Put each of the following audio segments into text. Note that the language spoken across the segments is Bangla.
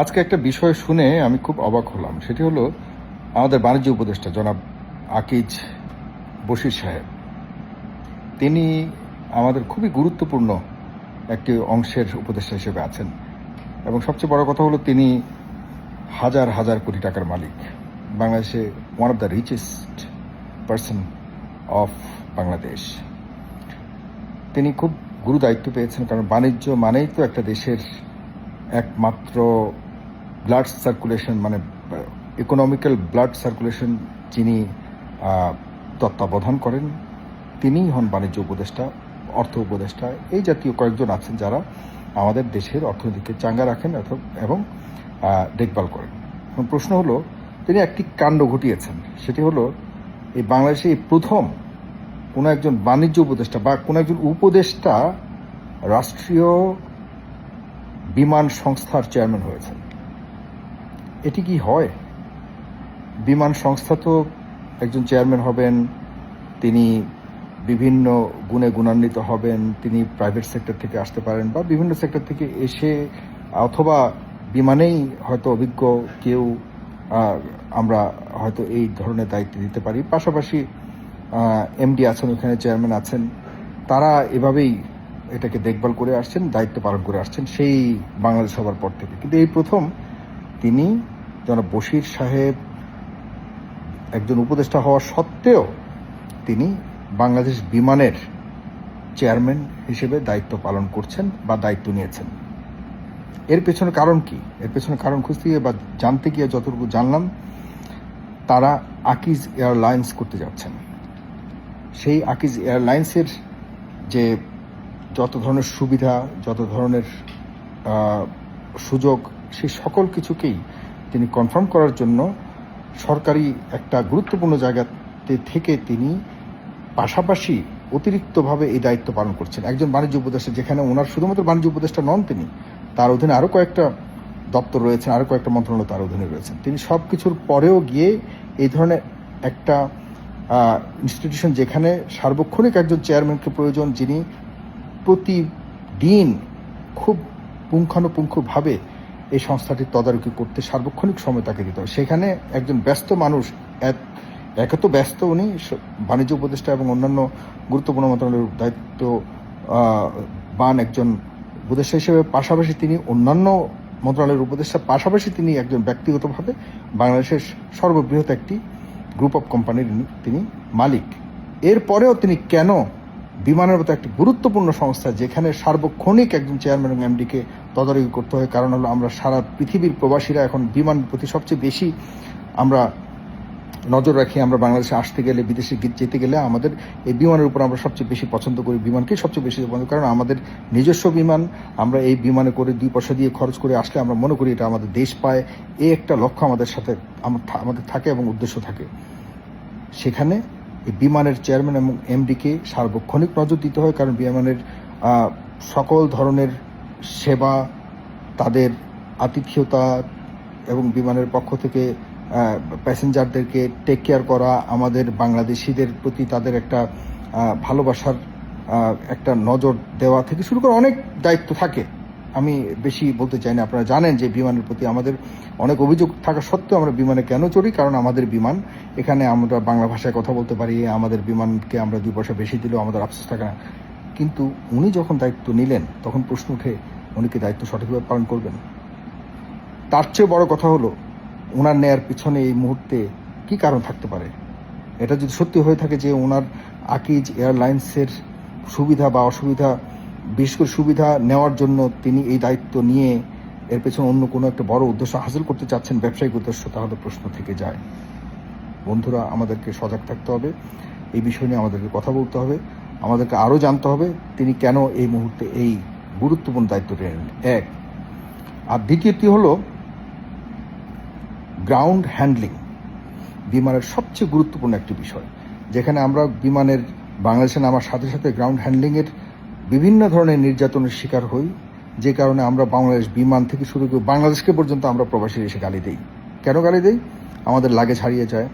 আজকে একটা বিষয় শুনে আমি খুব অবাক হলাম। সেটি হলো আমাদের বাণিজ্য উপদেষ্টা জনাব আকিজ বশির সাহেব। তিনি আমাদের খুবই গুরুত্বপূর্ণ একটি অংশের উপদেষ্টা হিসেবে আছেন এবং সবচেয়ে বড় কথা হলো তিনি হাজার হাজার কোটি টাকার মালিক। বাংলাদেশে one of the richest person of Bangladesh. তিনি খুব গুরু দায়িত্ব পেয়েছেন, কারণ বাণিজ্য মানেই তো একটা দেশের একমাত্র ব্লাড সার্কুলেশন মানে ইকোনমিক্যাল ব্লাড সার্কুলেশন যিনি তত্ত্বাবধান করেন, তিনিই হন বাণিজ্য উপদেষ্টা, অর্থ উপদেষ্টা। এই জাতীয় কয়েকজন আছেন যারা আমাদের দেশের অর্থনীতিকে চাঙ্গা রাখেন এবং দেখভাল করেন। এখন প্রশ্ন হলো, তিনি একটি কাণ্ড ঘটিয়েছেন। সেটি হলো, এই বাংলাদেশে এই প্রথম কোনো একজন বাণিজ্য উপদেষ্টা বা কোনো একজন উপদেষ্টা রাষ্ট্রীয় বিমান সংস্থার চেয়ারম্যান হয়েছেন। এটি কি হয়? বিমান সংস্থা তো একজন চেয়ারম্যান হবেন, তিনি বিভিন্ন গুণে গুণান্বিত হবেন, তিনি প্রাইভেট সেক্টর থেকে আসতে পারেন বা বিভিন্ন সেক্টর থেকে এসে অথবা বিমানেই হয়তো অভিজ্ঞ কেউ আমরা হয়তো এই ধরনের দায়িত্ব দিতে পারি। পাশাপাশি এমডি আছেন, ওখানে চেয়ারম্যান আছেন, তারা এভাবেই এটাকে দেখভাল করে আসছেন, দায়িত্ব পালন করে আসছেন সেই বাংলাদেশ হবার পর থেকে। কিন্তু এই প্রথম তিনি জনাব বশির সাহেব একজন উপদেষ্টা হওয়া সত্ত্বেও তিনি বাংলাদেশ বিমানের চেয়ারম্যান হিসেবে দায়িত্ব পালন করছেন বা দায়িত্ব নিয়েছেন। এর পেছনে কারণ কি? এর পেছনে কারণ খুঁজতে গিয়ে বা জানতে গিয়ে যতটুকু জানলাম, তারা আকিজ এয়ারলাইন্স করতে যাচ্ছেন। সেই আকিজ এয়ারলাইন্সের যে যত ধরনের সুবিধা, যত ধরনের সুযোগ সেই সকল কিছুকেই তিনি কনফার্ম করার জন্য সরকারি একটা গুরুত্বপূর্ণ জায়গাতে থেকে তিনি পাশাপাশি অতিরিক্তভাবে এই দায়িত্ব পালন করছেন। একজন বাণিজ্য উপদেষ্টা যেখানে ওনার শুধুমাত্র বাণিজ্য উপদেষ্টা নন তিনি, তার অধীনে আরও কয়েকটা দপ্তর রয়েছেন আরও কয়েকটা মন্ত্রণালয় তার অধীনে রয়েছেন। তিনি সব কিছুর পরেও গিয়ে এই ধরনের একটা ইনস্টিটিউশন যেখানে সার্বক্ষণিক একজন চেয়ারম্যানকে প্রয়োজন, যিনি প্রতিদিন খুব পুঙ্খানুপুঙ্খভাবে এই সংস্থাটির তদারকি করতে সার্বক্ষণিক সময় তাকে দিতে হবে। সেখানে একজন ব্যস্ত মানুষ, এক- একে তো ব্যস্ত উনি বাণিজ্য উপদেষ্টা এবং অন্যান্য গুরুত্বপূর্ণ মন্ত্রণালয়ের দায়িত্ব বান একজন উপদেষ্টা হিসেবে, পাশাপাশি তিনি অন্যান্য মন্ত্রণালয়ের উপদেষ্টা, পাশাপাশি তিনি একজন ব্যক্তিগতভাবে বাংলাদেশের সর্ববৃহৎ একটি গ্রুপ অফ কোম্পানির তিনি মালিক। এরপরেও তিনি কেন বিমানের মতো একটি গুরুত্বপূর্ণ সংস্থা যেখানে সার্বক্ষণিক একজন চেয়ারম্যান এবং এমডিকে তদারকি করতে হয়। কারণ হলো আমরা সারা পৃথিবীর প্রবাসীরা এখন বিমান প্রতি সবচেয়ে বেশি আমরা নজর রাখি। আমরা বাংলাদেশে আসতে গেলে, বিদেশে যেতে গেলে আমাদের এই বিমানের উপর আমরা সবচেয়ে বেশি পছন্দ করি। বিমানকে সবচেয়ে বেশি পছন্দ করি। কারণ আমাদের নিজস্ব বিমান, আমরা এই বিমানে করে দুই পয়সা দিয়ে খরচ করে আসলে আমরা মনে করি এটা আমাদের দেশ পায়। এই একটা লক্ষ্য আমাদের সাথে আমাদের থাকে এবং উদ্দেশ্য থাকে। সেখানে বিমানের চেয়ারম্যান এবং এমডিকে সার্বক্ষণিক নজর দিতে হয়, কারণ বিমানের সকল ধরনের সেবা, তাদের আতিথেয়তা এবং বিমানের পক্ষ থেকে প্যাসেঞ্জারদেরকে টেক কেয়ার করা, আমাদের বাংলাদেশিদের প্রতি তাদের একটা ভালোবাসার একটা নজর দেওয়া থেকে শুরু করে অনেক দায়িত্ব থাকে। আমি বেশি বলতে চাই না। আপনারা জানেন যে বিমানের প্রতি আমাদের অনেক অভিযোগ থাকা সত্ত্বেও আমরা বিমানে কেন চড়ি? কারণ আমাদের বিমান, এখানে আমরা বাংলা ভাষায় কথা বলতে পারি, আমাদের বিমানকে আমরা দুই পয়সা বেশি দিলেও আমাদের আফসোস থাকে না। কিন্তু উনি যখন দায়িত্ব নিলেন, তখন প্রশ্ন উঠে, উনি কি দায়িত্ব সঠিকভাবে পালন করবেন? তার চেয়ে বড় কথা হলো ওনার নেয়ার পিছনে এই মুহূর্তে কি কারণ থাকতে পারে? এটা যদি সত্যি হয়ে থাকে যে ওনার আকিজ এয়ারলাইন্সের সুবিধা বা অসুবিধা বিশেষ করে সুবিধা নেওয়ার জন্য তিনি এই দায়িত্ব নিয়ে এর পেছনে অন্য কোনো একটা বড় উদ্দেশ্য হাসিল করতে চাচ্ছেন, ব্যবসায়িক উদ্দেশ্য, তাহলে প্রশ্ন থেকে যায়। বন্ধুরা, আমাদেরকে সজাগ থাকতে হবে। এই বিষয় নিয়ে আমাদেরকে কথা বলতে হবে। আমাদেরকে আরও জানতে হবে তিনি কেন এই মুহূর্তে এই গুরুত্বপূর্ণ দায়িত্ব নিলেন। এক। আর দ্বিতীয়টি হলো গ্রাউন্ড হ্যান্ডলিং বিমানের সবচেয়ে গুরুত্বপূর্ণ একটি বিষয়। যেখানে আমরা বিমানের বাংলাদেশে নামার সাথে সাথে গ্রাউন্ড হ্যান্ডলিংয়ের বিভিন্ন ধরনের নির্যাতনের শিকার হই, যে কারণে আমরা বাংলাদেশ বিমান থেকে শুরু করে বাংলাদেশকে পর্যন্ত আমরা প্রবাসী এসে গালি দেই। কেন গালি দেই? আমাদের লাগেজ হারিয়ে যায়,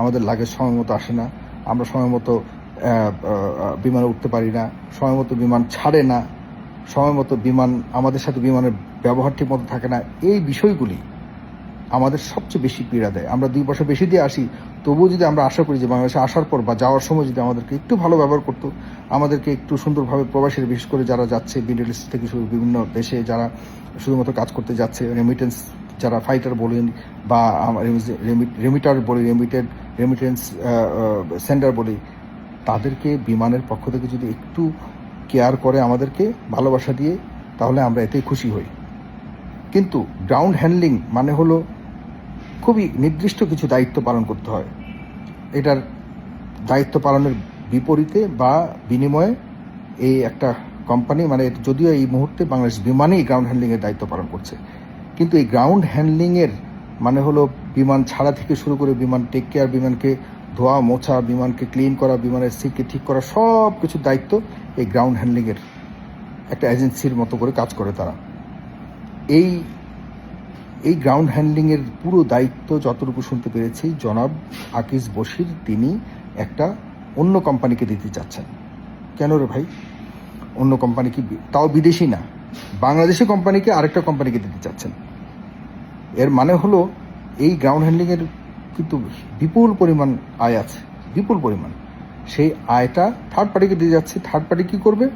আমাদের লাগেজ সময় মতো আসে না, আমরা সময় মতো বিমানে উঠতে পারি না, সময় মতো বিমান ছাড়ে না, সময় মতো বিমান, আমাদের সাথে বিমানের ব্যবহার ঠিক মতো থাকে না। এই বিষয়গুলি আমাদের সবচেয়ে বেশি পীড়া দেয়। আমরা দুই বছর বেশি দিয়ে আসি, তবুও যদি আমরা আশা করি যে বাংলাদেশে আসার পর বা যাওয়ার সময় যদি আমাদেরকে একটু ভালো ব্যবহার করতো, আমাদেরকে একটু সুন্দরভাবে প্রবাসীরা, বিশেষ করে যারা যাচ্ছে মিডল ইস্ট থেকে শুরু বিভিন্ন দেশে যারা শুধুমাত্র কাজ করতে যাচ্ছে রেমিটেন্স যারা ফাইটার বলেন বা রেমিটার বলি রেমিটেড রেমিটেন্স সেন্টার বলি, তাদেরকে বিমানের পক্ষ থেকে যদি একটু কেয়ার করে আমাদেরকে ভালোবাসা দিয়ে, তাহলে আমরা এতেই খুশি হই। কিন্তু গ্রাউন্ড হ্যান্ডলিং মানে হলো খুবই নির্দিষ্ট কিছু দায়িত্ব পালন করতে হয়। এটার দায়িত্ব পালনের বিপরীতে বা বিনিময়ে এই একটা কোম্পানি মানে যদিও এই মুহূর্তে বাংলাদেশ বিমানেই গ্রাউন্ড হ্যান্ডলিংয়ের দায়িত্ব পালন করছে। কিন্তু এই গ্রাউন্ড হ্যান্ডলিংয়ের মানে হলো বিমান ছাড়া থেকে শুরু করে বিমান টেক কেয়ার বিমানকে ধোয়া, মোছা, বিমানকে ক্লিন করা, বিমানের সিটকে ঠিক করা, সব কিছুর দায়িত্ব এই গ্রাউন্ড হ্যান্ডলিংয়ের একটা এজেন্সির মতো করে কাজ করে তারা। এই এই গ্রাউন্ড হ্যান্ডলিংয়ের পুরো দায়িত্ব যতটুকু শুনতে পেরেছি, জনাব আকিজ বশির তিনি একটা অন্য কোম্পানিকে দিতে চাচ্ছেন। কেন রে ভাই? অন্য কোম্পানি কি তাও বিদেশি না। বাংলাদেশি কোম্পানিকে আরেকটা কোম্পানিকে দিতে চাচ্ছেন। এর মানে হলো, এই গ্রাউন্ড হ্যান্ডলিংয়ের কিন্তু বিপুল পরিমাণ আয় আছে, বিপুল পরিমাণ। সেই আয়টা থার্ড পার্টিকে দিয়ে যাচ্ছে। থার্ড পার্টি কী করবে?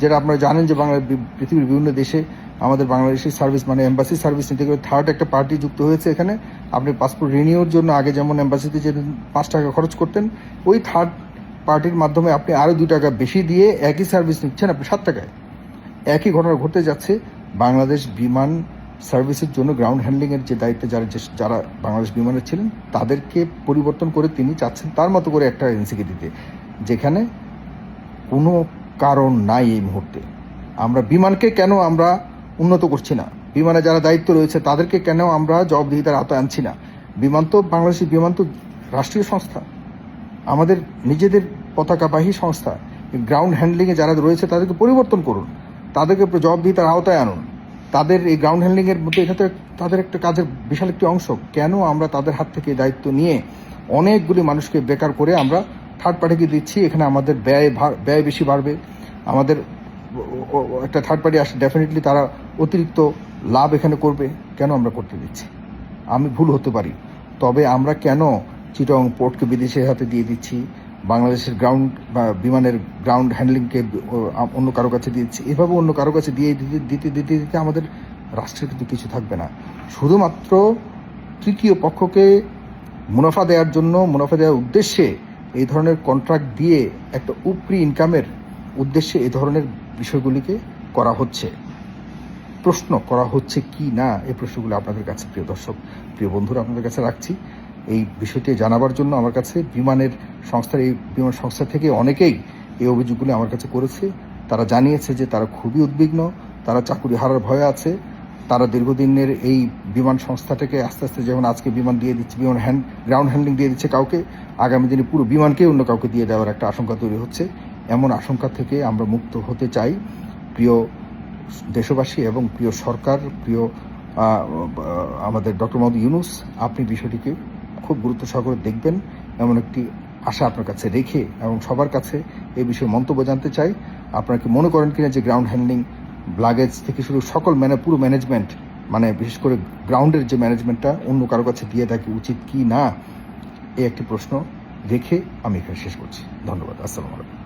যেটা আপনারা জানেন যে বাংলা পৃথিবীর বিভিন্ন দেশে আমাদের বাংলাদেশের সার্ভিস মানে এম্বাসি সার্ভিস নিতে গেলে থার্ড একটা পার্টি যুক্ত হয়েছে এখানে। আপনি পাসপোর্ট রিনিউর জন্য আগে যেমন এম্বাসিতে যে পাঁচ টাকা খরচ করতেন, ওই থার্ড পার্টির মাধ্যমে আপনি আরও দু টাকা বেশি দিয়ে একই সার্ভিস নিচ্ছেন আপনি সাত টাকায়। একই ঘটনা ঘটতে যাচ্ছে বাংলাদেশ বিমান সার্ভিসের জন্য গ্রাউন্ড হ্যান্ডলিংয়ের যে দায়িত্বে যারা যারা বাংলাদেশ বিমানের ছিলেন, তাদেরকে পরিবর্তন করে তিনি চাচ্ছেন তার মতো করে একটা এজেন্সিকে দিতে। যেখানে কোনো কারণ নাই এই মুহূর্তে। আমরা বিমানকে কেন আমরা উন্নত করছি না। বিমানে যারা দায়িত্ব রয়েছে, তাদেরকে কেন আমরা জবাবদিহিতার আওতায় আনছি না? বিমান তো বাংলাদেশি বিমান তো রাষ্ট্রীয় সংস্থা। আমাদের নিজেদের পতাকাবাহী সংস্থা। গ্রাউন্ড হ্যান্ডলিংয়ে যারা রয়েছে, তাদেরকে পরিবর্তন করুন। তাদেরকে জবাবদিহিতার আওতায় আনুন। তাদের এই গ্রাউন্ড হ্যান্ডলিংয়ের মধ্যে এটা তাদের একটা কাজের বিশাল একটি অংশ। কেন আমরা তাদের হাত থেকে দায়িত্ব নিয়ে অনেকগুলি মানুষকে বেকার করে আমরা থার্ড পার্টিকে দিচ্ছি? এখানে আমাদের ব্যয় ব্যয় বেশি বাড়বে। আমাদের একটা থার্ড পার্টি আসে ডেফিনেটলি তারা অতিরিক্ত লাভ এখানে করবে, কেন আমরা করতে দিচ্ছি? আমি ভুল হতে পারি, তবে আমরা কেন চিটং পোর্টকে বিদেশের হাতে দিয়ে দিচ্ছি, বাংলাদেশের গ্রাউন্ড বা বিমানের গ্রাউন্ড হ্যান্ডলিংকে অন্য কারও কাছে দিচ্ছি? এভাবে অন্য কারও কাছে দিয়ে দিতে দিতে দিতে দিতে আমাদের রাষ্ট্রের কিন্তু কিছু থাকবে না। শুধুমাত্র তৃতীয় পক্ষকে মুনাফা দেওয়ার জন্য, মুনাফা দেওয়ার উদ্দেশ্যে এই ধরনের কন্ট্রাক্ট দিয়ে একটা উপরি ইনকামের উদ্দেশ্যে এই ধরনের বিষয়গুলিকে করা হচ্ছে। প্রশ্ন করা হচ্ছে কি না, এই প্রশ্নগুলো আপনাদের কাছে, প্রিয় দর্শক, প্রিয় বন্ধুরা, আপনাদের কাছে রাখছি। এই বিষয়টি জানাবার জন্য আমার কাছে বিমানের সংস্থার, এই বিমান সংস্থা থেকে অনেকেই এই অভিযোগগুলি আমার কাছে করেছে। তারা জানিয়েছে যে তারা খুবই উদ্বিগ্ন, তারা চাকুরি হারার ভয়ে আছে। তারা দীর্ঘদিনের এই বিমান সংস্থাটাকে আস্তে আস্তে যেমন আজকে বিমান দিয়ে দিচ্ছে, বিমান হ্যান্ড, গ্রাউন্ড হ্যান্ডলিং দিয়ে দিচ্ছে কাউকে, আগামী দিনে পুরো বিমানকে অন্য কাউকে দিয়ে দেওয়ার একটা আশঙ্কা তৈরি হচ্ছে। এমন আশঙ্কা থেকে আমরা মুক্ত হতে চাই। প্রিয় দেশবাসী এবং প্রিয় সরকার, প্রিয় আমাদের ডক্টর মোহাম্মদ ইউনুস, আপনি বিষয়টিকে খুব গুরুত্ব সহকারে দেখবেন। এমন একটি আশা আপনার কাছে রেখে এবং সবার কাছে এই বিষয়ে মন্তব্য জানতে চাই। আপনারা কি মনে করেন কিনা যে গ্রাউন্ড হ্যান্ডলিং লাগেজ থেকে শুরু সকল ম্যানে পুরো ম্যানেজমেন্ট মানে বিশেষ করে গ্রাউন্ডের যে ম্যানেজমেন্টটা অন্য কারও কাছে দিয়ে থাকি উচিত কি না এই একটি প্রশ্ন রেখে আমি এখানে শেষ করছি। ধন্যবাদ। আসসালামু আলাইকুম।